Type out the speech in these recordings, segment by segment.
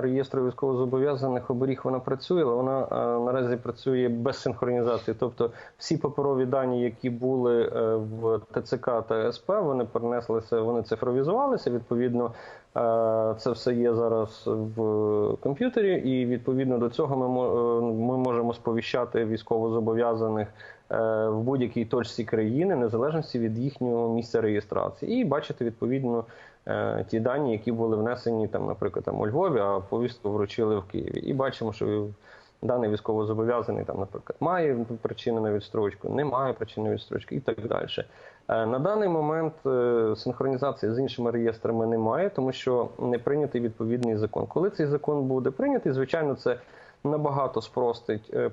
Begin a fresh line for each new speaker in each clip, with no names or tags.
реєстру військовозобов'язаних оберіг вона працює, але вона е, наразі працює без синхронізації. Тобто всі паперові дані, які були е, в ТЦК та СП, вони перенеслися, вони цифровізувалися. Відповідно, е, це все є зараз в комп'ютері, і відповідно до цього ми, ми можемо сповіщати військовозобов'язаних в будь-якій точці країни, незалежності від їхнього місця реєстрації, і бачити відповідно е, ті дані, які були внесені там, наприклад, там у Львові, а повістку вручили в Києві. І бачимо, що даний військовозобов'язаний там, наприклад, має причину на відстрочку, не має причини на відстрочку і так далі. Е, На даний момент е, синхронізації з іншими реєстрами немає, тому що не прийнятий відповідний закон. Коли цей закон буде прийнятий, звичайно, це набагато спростить е,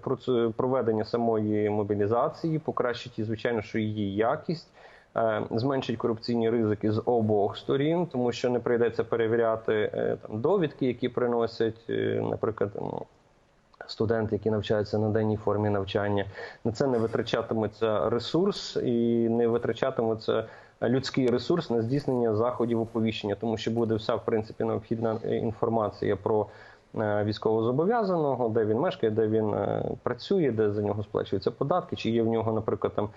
проведення самої мобілізації, покращить звичайно, що її якість. е, Зменшить корупційні ризики з обох сторін, тому що не прийдеться перевіряти е, там довідки, які приносять, наприклад, студенти, які навчаються на денній формі навчання. На це не витрачатиметься ресурс і не витрачатиметься людський ресурс на здійснення заходів оповіщення, тому що буде вся в принципі необхідна інформація про військовозобов'язаного, де він мешкає, де він е, працює, де за нього сплачуються податки, чи є в нього, наприклад, там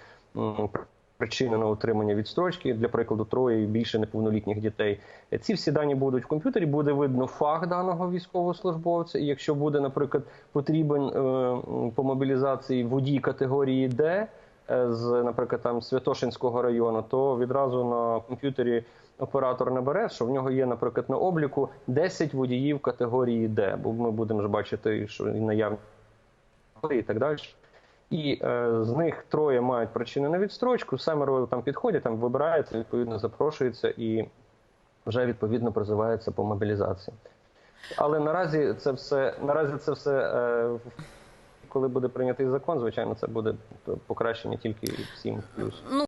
причини на отримання відстрочки, для прикладу, троє і більше неповнолітніх дітей. Ці всі дані будуть в комп'ютері, буде видно фах даного військовослужбовця. І якщо буде, наприклад, потрібен е, по мобілізації водій категорії Д е, з, наприклад, там Святошинського району, то відразу на комп'ютері оператор набере, що в нього є, наприклад, на обліку 10 водіїв категорії Д, бо ми будемо ж бачити, що і наявні і так далі. І е, з них троє мають причини на відстрочку, семеро там підходять, там вибираються, відповідно запрошуються і вже відповідно призиваються по мобілізації. Але наразі це все наразі це все, е, коли буде прийнятий закон, звичайно, це буде покращення тільки всім плюс.
Ну